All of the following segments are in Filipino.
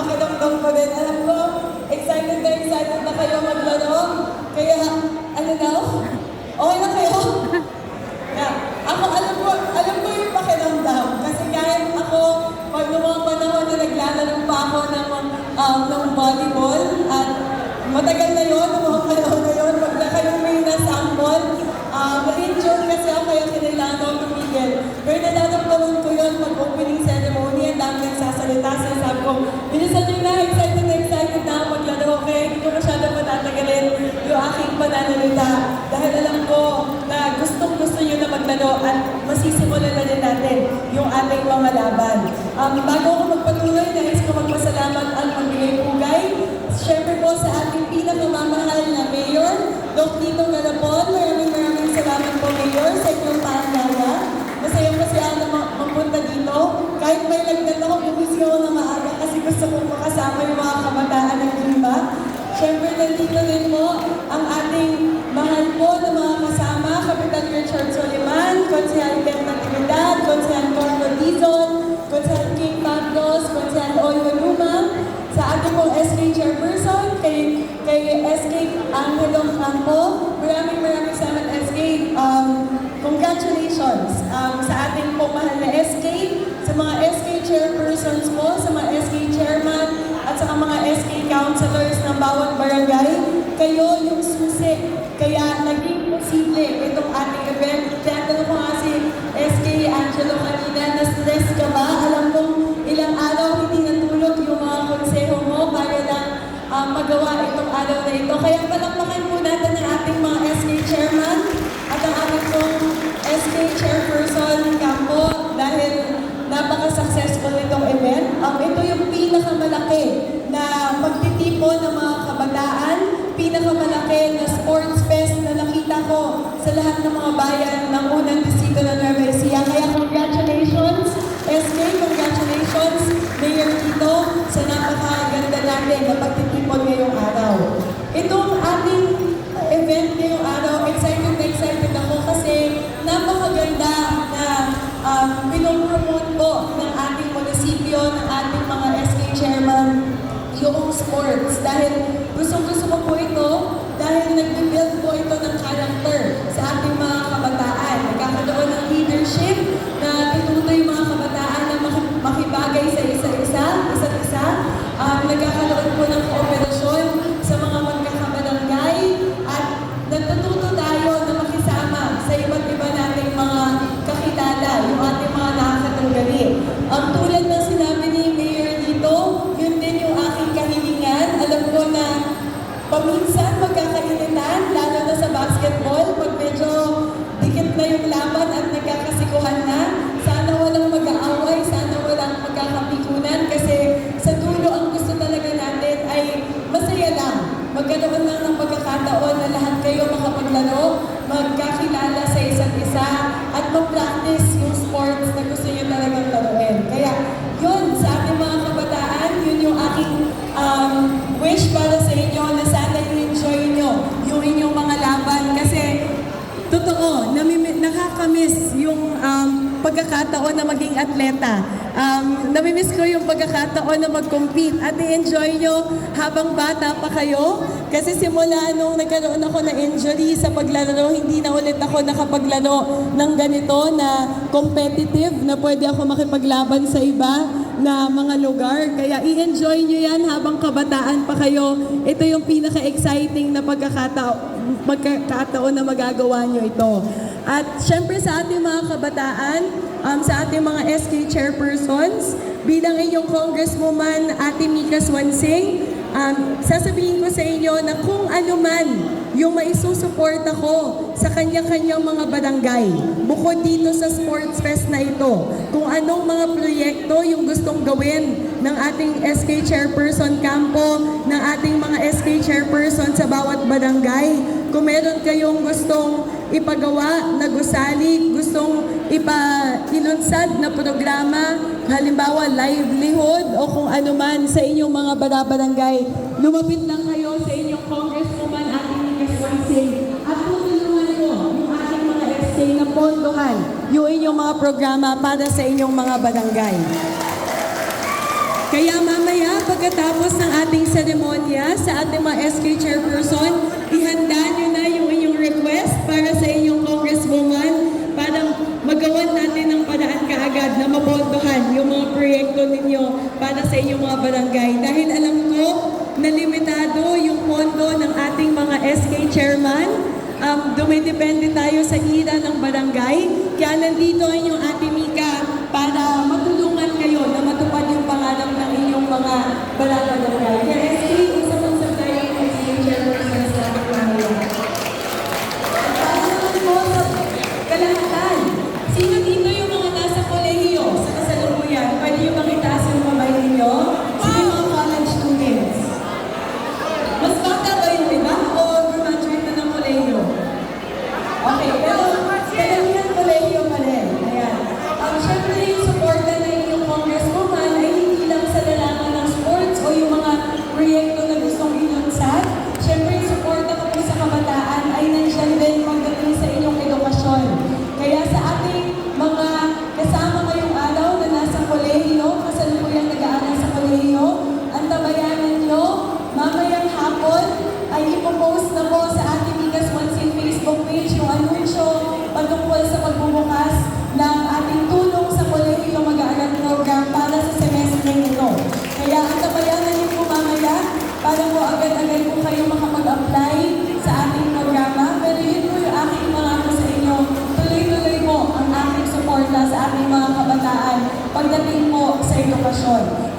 pakiramdam ko din. Alam ko, excited na excited na kayo maglaro. Kaya, ano na? Okay na kayo? Yeah. Ako, alam ko, alam ko yung pakiramdam. Kasi kahit ako, pag mga panahon na naglalaro pa ako ng, um, ng volleyball, at matagal na yun, mga panahon sinasabi ko, bilisan nyo na, excited na ako maglaro, kaya hindi ko masyado patatagalin yung aking pananalita. Dahil alam ko na gustong gusto nyo na maglaro at masisimulan na din natin yung ating mga laban. Um, bago ako magpatuloy, nais ko magpasalamat at magbigay pugay. Siyempre po sa ating pinakamamahal na Mayor, Doc Tito Garapon. Soliman, Konsehal Ken Natividad, Konsehal Corpo Dizon, Konsehal King Pablos, Konsehal Oyo Luma, sa ating pong SK Chairperson, kay, kay SK Angelo Campo. Maraming maraming salamat SK. Um, congratulations um, sa ating pong mahal na SK, sa mga SK Chairpersons po, sa mga SK Chairman, at sa mga SK Councilors ng bawat barangay. Kayo yung susi. Kaya naging posible itong magawa itong araw na ito. Kaya palakpakan po natin ang ating mga SK Chairman at ang ating pong SK Chairperson Campo dahil napaka-successful itong event. Um, ito yung pinakamalaki na pagtitipon ng mga kabataan, pinakamalaki na sports fest na nakita ko sa lahat ng mga bayan ng unang nagkakaroon po ng Totoo, namimi- nakakamiss yung um, pagkakataon na maging atleta. Um, namimiss ko yung pagkakataon na mag-compete at i-enjoy nyo habang bata pa kayo. Kasi simula nung nagkaroon ako na injury sa paglalaro, hindi na ulit ako nakapaglaro ng ganito na competitive na pwede ako makipaglaban sa iba na mga lugar. Kaya i-enjoy nyo yan habang kabataan pa kayo. Ito yung pinaka-exciting na pagkakataon, pagkakataon na magagawa nyo ito. At syempre sa ating mga kabataan, um, sa ating mga SK chairpersons, bilang inyong congresswoman, Ate Mika Swansing, um, sasabihin ko sa inyo na kung ano man yung maisusupport ako sa kanya-kanyang mga barangay, bukod dito sa sports fest na ito, kung anong mga proyekto yung gustong gawin ng ating SK Chairperson Campo, ng ating Chairperson sa bawat barangay, kung meron kayong gustong ipagawa na gusali, gustong ipa-ilunsad na programa, halimbawa livelihood o kung ano man sa inyong mga barabarangay, lumapit lang kayo sa inyong congresswoman Nika Swansing at tutulungan ko yung ating mga SK na pondohan yung inyong mga programa para sa inyong mga barangay. Kaya mamaya, pagkatapos ng ating seremonya sa ating mga SK chairperson, ihanda nyo na yung inyong request para sa inyong congresswoman para magawan natin ng paraan kaagad na mapondohan yung mga proyekto ninyo para sa inyong mga barangay. Dahil alam ko na limitado yung pondo ng ating mga SK chairman um, dumidepende tayo sa hira ng barangay. Kaya nandito ay yung Ate Mika para matulungan wala pa ng mga kabataan pagdating po sa edukasyon.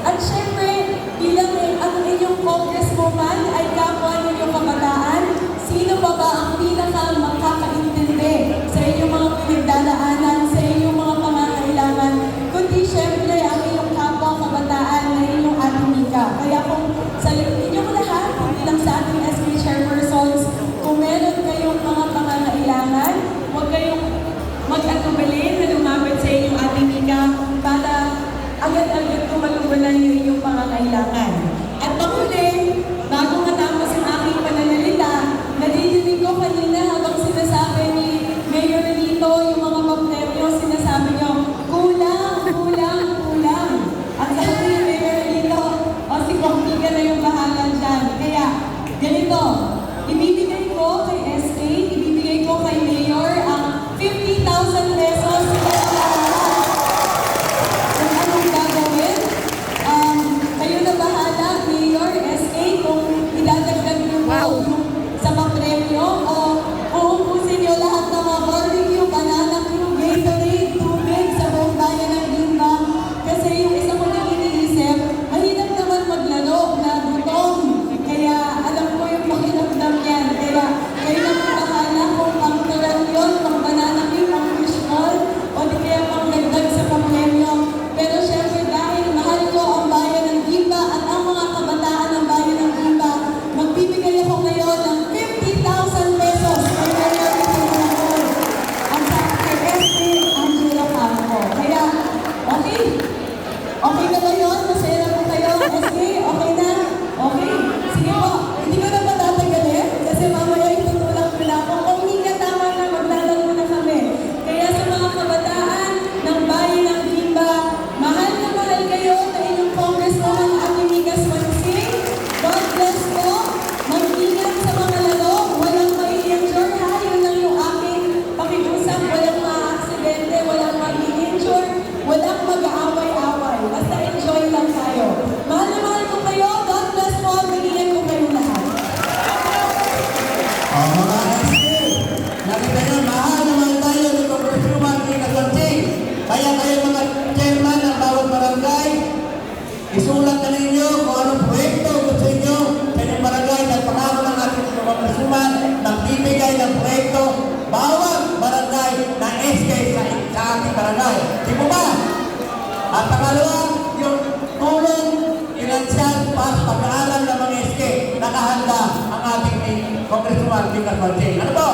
At pangalawa, yung tulong financial para pag-aaral ng mga SK nakahanda ang ating Congressman Victor Martin. Ano po?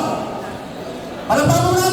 Ano pa muna?